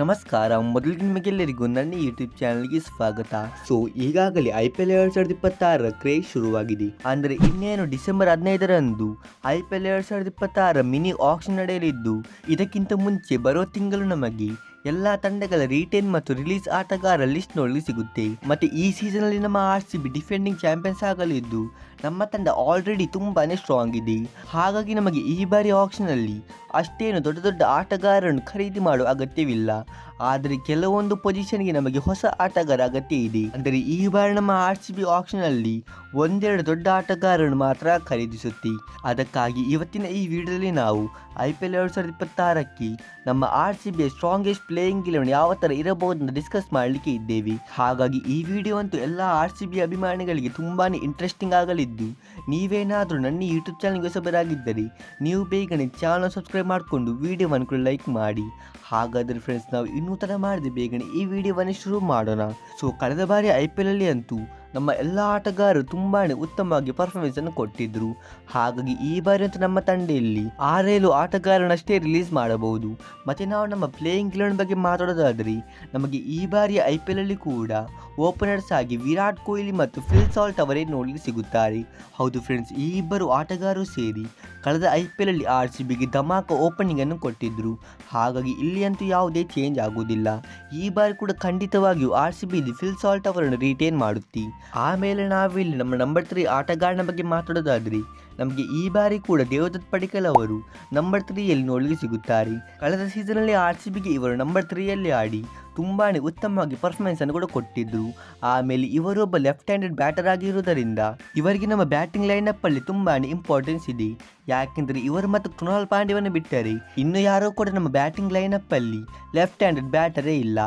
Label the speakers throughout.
Speaker 1: ನಮಸ್ಕಾರ ಮೊದಲಿಗೆ ನಿಮಗೆಲ್ಲರಿಗೂ ನನ್ನ ಯೂಟ್ಯೂಬ್ ಚಾನಲ್ಗೆ ಸ್ವಾಗತ. ಸೊ ಈಗಾಗಲೇ ಐ ಪಿ ಎಲ್ ಎರಡ್ ಸಾವಿರದ ಇಪ್ಪತ್ತಾರರ ಕ್ರೇಜ್ ಶುರುವಾಗಿದೆ. ಅಂದರೆ ಇನ್ನೇನು ಡಿಸೆಂಬರ್ ಹದಿನೈದರಂದು ಐ ಪಿ ಎಲ್ ಎರಡ್ ಸಾವಿರದ ಇಪ್ಪತ್ತಾರ ಮಿನಿ ಆಕ್ಷನ್ ನಡೆಯಲಿದ್ದು, ಇದಕ್ಕಿಂತ ಮುಂಚೆ ಬರೋ ತಿಂಗಳು ನಮಗೆ ಎಲ್ಲ ತಂಡಗಳ ರಿಟೇನ್ ಮತ್ತು ರಿಲೀಸ್ ಆಟಗಾರ ಲಿಸ್ಟ್ ನೋಡಲು ಸಿಗುತ್ತೆ. ಮತ್ತೆ ಈ ಸೀಸನ್ ಅಲ್ಲಿ ನಮ್ಮ R C B defending champions ಆಗಲಿದ್ದು ನಮ್ಮ ತಂಡ ಆಲ್ರೆಡಿ ತುಂಬಾನೇ ಸ್ಟ್ರಾಂಗ್ ಇದೆ. ಹಾಗಾಗಿ ನಮಗೆ ಈ ಬಾರಿ ಆಪ್ಷನ್ ಅಲ್ಲಿ ಅಷ್ಟೇನು ದೊಡ್ಡ ದೊಡ್ಡ ಆಟಗಾರರನ್ನು ಖರೀದಿ ಮಾಡುವ ಅಗತ್ಯವಿಲ್ಲ. ಆದರೆ ಕೆಲವೊಂದು ಪೊಸಿಷನ್ಗೆ ನಮಗೆ ಹೊಸ ಆಟಗಾರ ಅಗತ್ಯ ಇದೆ. ಅಂದರೆ ಈ ಬಾರಿ ನಮ್ಮ ಆರ್ ಸಿ ಬಿ ಆಪ್ಷನ್ ಅಲ್ಲಿ ಒಂದೆರಡು ದೊಡ್ಡ ಆಟಗಾರರನ್ನು ಮಾತ್ರ ಖರೀದಿಸುತ್ತೆ. ಅದಕ್ಕಾಗಿ ಇವತ್ತಿನ ಈ ವಿಡಿಯೋದಲ್ಲಿ ನಾವು ಐ ಪಿ ಎಲ್ ಎರಡು ಸಾವಿರದ ಇಪ್ಪತ್ತಾರಕ್ಕೆ ನಮ್ಮ R C B strongest playing eleven ಯಾವ ಥರ ಅಂತ ಡಿಸ್ಕಸ್ ಮಾಡಲಿಕ್ಕೆ ಇದ್ದೇವೆ. ಹಾಗಾಗಿ ಈ ವಿಡಿಯೋ ಅಂತೂ ಎಲ್ಲ ಆರ್ ಸಿ ಬಿ ಅಭಿಮಾನಿಗಳಿಗೆ ತುಂಬಾ ಇಂಟ್ರೆಸ್ಟಿಂಗ್ ಆಗಲಿದ್ದು, ನೀವೇನಾದರೂ ನನ್ನ ಯೂಟ್ಯೂಬ್ ಚಾನಲ್ಗೆ ಹೊಸಬರಾಗಿದ್ದರೆ, ನೀವು ಬೇಗನೆ ಚಾನಲ್ ಸಬ್ಸ್ಕ್ರೈಬ್ ಮಾಡಿಕೊಂಡು ವಿಡಿಯೋವನ್ನು ಕೂಡ ಲೈಕ್ ಮಾಡಿ. ಹಾಗಾದರೆ ಫ್ರೆಂಡ್ಸ್ ನಾವು ಇನ್ನೂ ಥರ ಮಾಡಿದೆ ಬೇಗನೆ ಈ ವಿಡಿಯೋವನ್ನು ಶುರು ಮಾಡೋಣ. ಸೊ ಕಳೆದ ಬಾರಿ ಐ ಪಿ ಎಲ್ ಅಲ್ಲಿ ಅಂತೂ ನಮ್ಮ ಎಲ್ಲ ಆಟಗಾರರು ತುಂಬಾ ಉತ್ತಮವಾಗಿ ಪರ್ಫಾರ್ಮೆನ್ಸ್ ಅನ್ನು ಕೊಟ್ಟಿದ್ರು. ಹಾಗಾಗಿ ಈ ಬಾರಿ ಅಂತೂ ನಮ್ಮ ತಂಡದಲ್ಲಿ ಆರೇಳು ಆಟಗಾರನಷ್ಟೇ ರಿಲೀಸ್ ಮಾಡಬಹುದು. ಮತ್ತೆ ನಾವು ನಮ್ಮ ಪ್ಲೇಯಿಂಗ್ ಇಲೆವೆನ್ ಬಗ್ಗೆ ಮಾತಾಡೋದಾದರೆ, ನಮಗೆ ಈ ಬಾರಿಯ ಐ ಪಿ ಎಲ್ ಅಲ್ಲಿ ಕೂಡ ಓಪನರ್ಸ್ ಆಗಿ ವಿರಾಟ್ ಕೊಹ್ಲಿ ಮತ್ತು ಫಿಲ್ ಸಾಲ್ಟ್ ಅವರೇ ನೋಡಲಿಕ್ಕೆ ಸಿಗುತ್ತಾರೆ. ಹೌದು ಫ್ರೆಂಡ್ಸ್ ಈ ಇಬ್ಬರು ಆಟಗಾರರು ಸೇರಿ ಕಳೆದ ಐ ಪಿ ಎಲ್ ಅಲ್ಲಿ ಆರ್ ಸಿ ಬಿಗೆ ಧಮಾಕ ಓಪನಿಂಗ್ ಅನ್ನು ಕೊಟ್ಟಿದ್ರು. ಹಾಗಾಗಿ ಇಲ್ಲಿ ಅಂತೂ ಯಾವುದೇ ಚೇಂಜ್ ಆಗುವುದಿಲ್ಲ. ಈ ಬಾರಿ ಕೂಡ ಖಂಡಿತವಾಗಿಯೂ R C B Phil Salt ಅವರನ್ನು ರಿಟೇನ್ ಮಾಡುತ್ತಿ. ಆಮೇಲೆ ನಾವಿಲ್ಲಿ ನಮ್ಮ ನಂಬರ್ ತ್ರೀ ಆಟಗಾರನ ಬಗ್ಗೆ ಮಾತಾಡೋದಾದ್ರೆ ನಮಗೆ ಈ ಬಾರಿ ಕೂಡ ದೇವದತ್ ಪಡಿಕಲ್ ಅವರು ನಂಬರ್ ತ್ರೀಯಲ್ಲಿ ನೋಡಲು ಸಿಗುತ್ತಾರೆ. ಕಳೆದ ಸೀಸನಲ್ಲಿ ಆರ್ ಸಿ ಬಿಗೆ ಇವರು ನಂಬರ್ ತ್ರೀಯಲ್ಲಿ ಆಡಿ ತುಂಬಾ ಉತ್ತಮವಾಗಿ ಪರ್ಫಾರ್ಮೆನ್ಸ್ ಅನ್ನು ಕೂಡ ಕೊಟ್ಟಿದ್ದರು ಆಮೇಲೆ ಇವರೊಬ್ಬ ಲೆಫ್ಟ್ ಹ್ಯಾಂಡೆಡ್ ಬ್ಯಾಟರ್ ಆಗಿರುವುದರಿಂದ ಇವರಿಗೆ ನಮ್ಮ ಬ್ಯಾಟಿಂಗ್ ಲೈನಪ್ ಅಲ್ಲಿ ತುಂಬಾ ಇಂಪಾರ್ಟೆನ್ಸ್ ಇದೆ. ಯಾಕೆಂದರೆ ಇವರು ಮತ್ತು ಕೃಣಾಲ್ ಪಾಂಡ್ಯವನ್ನು ಬಿಟ್ಟರೆ ಇನ್ನು ಯಾರೋ ಕೂಡ ನಮ್ಮ ಬ್ಯಾಟಿಂಗ್ ಲೈನಪ್ ಅಲ್ಲಿ ಲೆಫ್ಟ್ ಹ್ಯಾಂಡೆಡ್ ಬ್ಯಾಟರೇ ಇಲ್ಲ.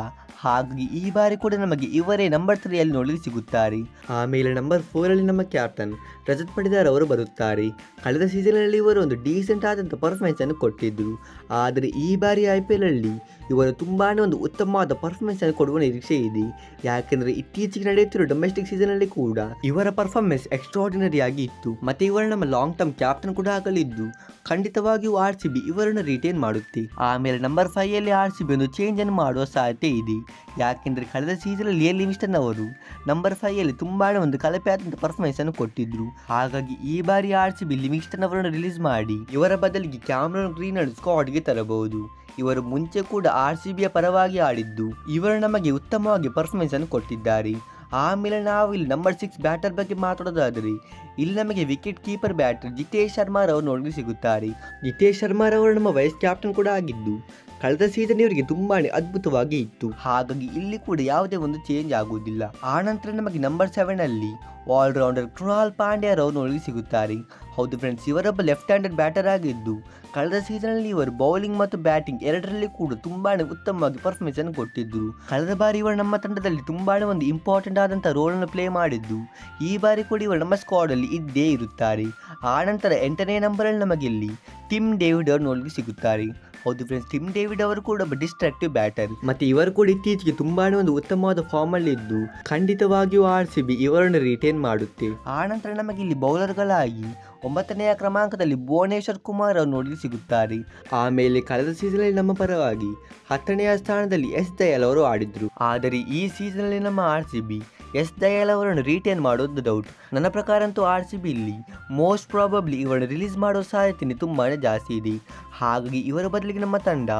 Speaker 1: ಹಾಗಾಗಿ ಈ ಬಾರಿ ಕೂಡ ನಮಗೆ ಇವರೇ ನಂಬರ್ ತ್ರೀಯಲ್ಲಿ ನೋಡಲು ಸಿಗುತ್ತಾರೆ. ಆಮೇಲೆ ನಂಬರ್ ಫೋರಲ್ಲಿ ನಮ್ಮ ಕ್ಯಾಪ್ಟನ್ ರಜತ್ ಪಡಿದಾರ್ ಅವರು ಬರುತ್ತಾರೆ. ಕಳೆದ ಸೀಸನ್ನಲ್ಲಿ ಇವರು ಒಂದು ಡೀಸೆಂಟ್ ಆದಂಥ ಪರ್ಫಾರ್ಮೆನ್ಸ್ ಅನ್ನು ಕೊಟ್ಟಿದ್ದರು. ಆದರೆ ಈ ಬಾರಿ ಐ ಪಿ ಎಲ್ ಅಲ್ಲಿ ಇವರು ತುಂಬಾ ಒಂದು ಉತ್ತಮವಾದ ಪರ್ಫಾರ್ಮೆನ್ಸ್ ಅನ್ನು ಕೊಡುವ ನಿರೀಕ್ಷೆ ಇದೆ. ಯಾಕೆಂದರೆ ಇತ್ತೀಚೆಗೆ ನಡೆಯುತ್ತಿರುವ ಡೊಮೆಸ್ಟಿಕ್ ಸೀಸನ್ನಲ್ಲಿ ಕೂಡ ಇವರ ಪರ್ಫಾರ್ಮೆನ್ಸ್ ಎಕ್ಸ್ಟ್ರಾರ್ಡಿನರಿ ಆಗಿ ಇತ್ತು. ಮತ್ತೆ ಇವರು ನಮ್ಮ ಲಾಂಗ್ ಟರ್ಮ್ ಕ್ಯಾಪ್ಟನ್ ಕೂಡ ಆಗಲಿದ್ದು. ಖಂಡಿತವಾಗಿಯೂ ಆರ್ ಸಿ ಬಿ ಇವರನ್ನು ರಿಟೇನ್ ಮಾಡುತ್ತೆ. ಆಮೇಲೆ ನಂಬರ್ ಫೈವ್ ಅಲ್ಲಿ ಆರ್ ಸಿ ಬಿ ಒಂದು ಚೇಂಜ್ ಅನ್ನು ಮಾಡುವ ಸಾಧ್ಯತೆ ಇದೆ. ಯಾಕೆಂದರೆ ಕಳೆದ ಸೀಸನಲ್ಲಿ ಲಿಯಲ್ ಲಿವಿಸ್ಟನ್ ಅವರು ನಂಬರ್ ಅಲ್ಲಿ ತುಂಬಾ ಒಂದು ಕಳಪೆ ಪರ್ಫಾರ್ಮೆನ್ಸನ್ನು ಕೊಟ್ಟಿದ್ರು. ಹಾಗಾಗಿ ಈ ಬಾರಿ ಆರ್ ಸಿ ಬಿ ಲಿವಿಂಗ್ಸ್ಟನ್ ಅವರನ್ನು ರಿಲೀಸ್ ಮಾಡಿ ಇವರ ಬದಲಿಗೆ ಕ್ಯಾಮ್ರನ್ ಗ್ರೀನರ್ ಸ್ಕ್ವಾಡ್ಗೆ ತರಬಹುದು. ಇವರು ಮುಂಚೆ ಕೂಡ ಆರ್ ಸಿ ಬಿಯ ಪರವಾಗಿ ಆಡಿದ್ದು, ಇವರು ನಮಗೆ ಉತ್ತಮವಾಗಿ ಪರ್ಫಾರ್ಮೆನ್ಸ್ ಅನ್ನು ಕೊಟ್ಟಿದ್ದಾರೆ. ಆಮೇಲೆ ನಾವು ಇಲ್ಲಿ ನಂಬರ್ ಸಿಕ್ಸ್ ಬ್ಯಾಟರ್ ಬಗ್ಗೆ ಮಾತಾಡೋದಾದರೆ ಇಲ್ಲಿ ನಮಗೆ ವಿಕೆಟ್ ಕೀಪರ್ ಬ್ಯಾಟರ್ ಜಿತೇಶ್ ಶರ್ಮಾರವರು ನೋಡಲು ಸಿಗುತ್ತಾರೆ. ಜಿತೇಶ್ ಶರ್ಮಾರವರು ನಮ್ಮ ವೈಸ್ ಕ್ಯಾಪ್ಟನ್ ಕೂಡ ಆಗಿದ್ದು ಕಳೆದ ಸೀಸನ್ ಇವರಿಗೆ ತುಂಬಾ ಅದ್ಭುತವಾಗಿ ಇತ್ತು. ಹಾಗಾಗಿ ಇಲ್ಲಿ ಕೂಡ ಯಾವುದೇ ಒಂದು ಚೇಂಜ್ ಆಗುವುದಿಲ್ಲ. ಆನಂತರ ನಮಗೆ ನಂಬರ್ ಸೆವೆನ್ ಅಲ್ಲಿ ಆಲ್ರೌಂಡರ್ ಕೃಣಾಲ್ ಪಾಂಡ್ಯರವರು ನೋಡಲು ಸಿಗುತ್ತಾರೆ. ಹೌದು ಫ್ರೆಂಡ್ಸ್ ಇವರೊಬ್ಬ ಲೆಫ್ಟ್ ಹ್ಯಾಂಡೆಡ್ ಬ್ಯಾಟರ್ ಆಗಿದ್ದು, ಕಳೆದ ಸೀಸನ್ನಲ್ಲಿ ಇವರು ಬೌಲಿಂಗ್ ಮತ್ತು ಬ್ಯಾಟಿಂಗ್ ಎರಡರಲ್ಲಿ ಕೂಡ ತುಂಬಾನೇ ಉತ್ತಮವಾಗಿ ಪರ್ಫಾರ್ಮೆನ್ಸ್ ಅನ್ನು ಕೊಟ್ಟಿದ್ದರು ಕಳೆದ ಬಾರಿ ಇವರು ನಮ್ಮ ತಂಡದಲ್ಲಿ ತುಂಬಾನೇ ಒಂದು ಇಂಪಾರ್ಟೆಂಟ್ ಆದಂಥ ರೋಲ್ ಅನ್ನು ಪ್ಲೇ ಮಾಡಿದ್ದು, ಈ ಬಾರಿ ಕೂಡ ಇವರು ನಮ್ಮ ಸ್ಕ್ವಾಡ್ ಅಲ್ಲಿ ಇದ್ದೇ ಇರುತ್ತಾರೆ. ಆನಂತರ ಎಂಟನೇ ನಂಬರ್ ಅಲ್ಲಿ ನಮಗೆ ಇಲ್ಲಿ ಟಿಮ್ ಡೇವಿಡ್ ಅವರು ನೋಡಲಿಕ್ಕೆ ಸಿಗುತ್ತಾರೆ. ಹೌದು ಫ್ರೆಂಡ್ಸ್ ಟಿಮ್ ಡೇವಿಡ್ ಅವರು ಕೂಡ ಒಬ್ಬ ಡಿಸ್ಟ್ರಾಕ್ಟಿವ್ ಬ್ಯಾಟರ್ ಮತ್ತೆ ಇವರು ಕೂಡ ಇತ್ತೀಚೆಗೆ ತುಂಬಾನೇ ಒಂದು ಉತ್ತಮವಾದ ಫಾರ್ಮ್ ಅಲ್ಲಿ ಇದ್ದು ಖಂಡಿತವಾಗಿಯೂ ಆರ್ ಸಿ ಬಿ ಇವರನ್ನು ರಿಟೇನ್ ಮಾಡುತ್ತೆ. ಆನಂತರ ನಮಗೆ ಇಲ್ಲಿ ಬೌಲರ್ಗಳಾಗಿ ಒಂಬತ್ತನೆಯ ಕ್ರಮಾಂಕದಲ್ಲಿ ಭುವನೇಶ್ವರ್ ಕುಮಾರ್ ಅವರು ನೋಡಲು ಸಿಗುತ್ತಾರೆ. ಆಮೇಲೆ ಕಳೆದ ಸೀಸನ್ನಲ್ಲಿ ನಮ್ಮ ಪರವಾಗಿ ಹತ್ತನೆಯ ಸ್ಥಾನದಲ್ಲಿ ಎಸ್ ದಯಾಲ್ ಅವರು ಆಡಿದ್ರು. ಆದರೆ ಈ ಸೀಸನ್ನಲ್ಲಿ ನಮ್ಮ R C B S Dayal ಅವರನ್ನು ರಿಟೇನ್ ಮಾಡೋದು ಡೌಟ್ ನನ್ನ ಪ್ರಕಾರ ಅಂತೂ ಆರ್ ಸಿ ಬಿ ಇಲ್ಲಿ ಮೋಸ್ಟ್ ಪ್ರಾಬಬ್ಲಿ ಇವರನ್ನು ರಿಲೀಸ್ ಮಾಡೋ ಸಾಧ್ಯತೆ ತುಂಬಾ ಜಾಸ್ತಿ ಇದೆ. ಹಾಗಾಗಿ ಇವರ ಬದಲಿಗೆ ನಮ್ಮ ತಂಡ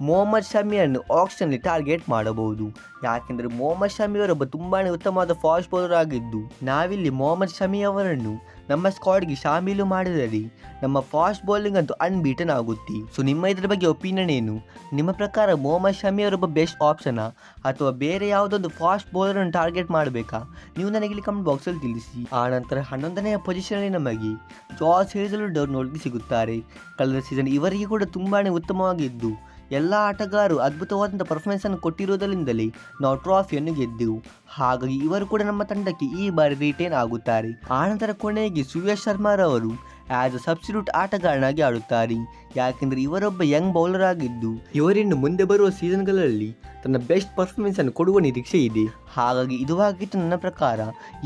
Speaker 1: ಮೊಹಮ್ಮದ್ ಶಮಿಯನ್ನು ಆಕ್ಷನ್ಲಿ ಟಾರ್ಗೆಟ್ ಮಾಡಬಹುದು. ಯಾಕೆಂದರೆ ಮೊಹಮ್ಮದ್ ಶಮಿ ಅವರೊಬ್ಬ ತುಂಬಾ ಉತ್ತಮವಾದ ಫಾಸ್ಟ್ ಬೌಲರ್ ಆಗಿದ್ದು, ನಾವಿಲ್ಲಿ ಮೊಹಮ್ಮದ್ ಶಮಿ ಅವರನ್ನು ನಮ್ಮ ಸ್ಕ್ವಾಡ್ಗೆ ಶಾಮೀಲು ಮಾಡಿದರೆ ನಮ್ಮ ಫಾಸ್ಟ್ ಬೌಲಿಂಗ್ ಅಂತೂ ಅನ್ಬೀಟನ್ ಆಗುತ್ತೆ. ಸೊ ನಿಮ್ಮ ಇದರ ಬಗ್ಗೆ ಒಪಿನಿಯನ್ ಏನು? ನಿಮ್ಮ ಪ್ರಕಾರ ಮೊಹಮ್ಮದ್ ಶಮಿ ಅವರೊಬ್ಬ ಬೆಸ್ಟ್ ಆಪ್ಷನಾ ಅಥವಾ ಬೇರೆ ಯಾವುದೊಂದು ಫಾಸ್ಟ್ ಬೌಲರನ್ನು ಟಾರ್ಗೆಟ್ ಮಾಡಬೇಕಾ? ನೀವು ನನಗೆ ಇಲ್ಲಿ ಕಮೆಂಟ್ ಬಾಕ್ಸಲ್ಲಿ ತಿಳಿಸಿ. ಆ ನಂತರ ಹನ್ನೊಂದನೆಯ ಪೊಸಿಷನಲ್ಲಿ ನಮಗೆ ಜಾಸ್ ಹೇಸಲ್ವುಡ್ ಅವರು ನೋಡಿ ಸಿಗುತ್ತಾರೆ. ಕಳೆದ ಸೀಸನ್ ಇವರಿಗೆ ಕೂಡ ತುಂಬಾ ಉತ್ತಮವಾಗಿದ್ದು ಎಲ್ಲ ಆಟಗಾರರು ಅದ್ಭುತವಾದಂಥ ಪರ್ಫಾರ್ಮೆನ್ಸ್ ಅನ್ನು ಕೊಟ್ಟಿರುವುದರಿಂದಲೇ ನಾವು ಟ್ರಾಫಿಯನ್ನು ಗೆದ್ದೆವು. ಹಾಗಾಗಿ ಇವರು ಕೂಡ ನಮ್ಮ ತಂಡಕ್ಕೆ ಈ ಬಾರಿ ರಿಟೇನ್ ಆಗುತ್ತಾರೆ. ಆನಂತರ ಕೊನೆಗೆ ಸುಯಶ್ ಶರ್ಮಾರವರು ಆಸ್ ಅ ಸಬ್ಸ್ಟಿಟ್ಯೂಟ್ ಆಟಗಾರನಾಗಿ ಆಡುತ್ತಾರೆ. ಯಾಕೆಂದರೆ ಇವರೊಬ್ಬ ಯಂಗ್ ಬೌಲರ್ ಆಗಿದ್ದು, ಇವರಿನ್ನು ಮುಂದೆ ಬರುವ ಸೀಸನ್ಗಳಲ್ಲಿ ತನ್ನ ಬೆಸ್ಟ್ ಪರ್ಫಾರ್ಮೆನ್ಸ್ ಅನ್ನು ಕೊಡುವ ನಿರೀಕ್ಷೆ ಇದೆ. ಹಾಗಾಗಿ ಇದುವಾಗಿತ್ತು ನನ್ನ ಪ್ರಕಾರ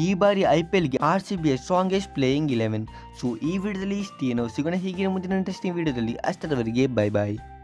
Speaker 1: ಈ ಬಾರಿ ಐ ಪಿ ಎಲ್ಗೆ ಆರ್ ಸಿ ಬಿಯ ಸ್ಟ್ರಾಂಗೆಸ್ಟ್ ಪ್ಲೇಯಿಂಗ್ ಇಲೆವೆನ್ ಸೊ ಈ ವಿಡಿಯೋದಲ್ಲಿ ಇಷ್ಟೇ ನಾವು ಸಿಗೋಣ ಹೀಗೆ ಮುಂದಿನ ಇಂಟ್ರೆಸ್ಟಿಂಗ್ ವಿಡಿಯೋದಲ್ಲಿ ಅಷ್ಟರವರೆಗೆ ಬೈ ಬಾಯ್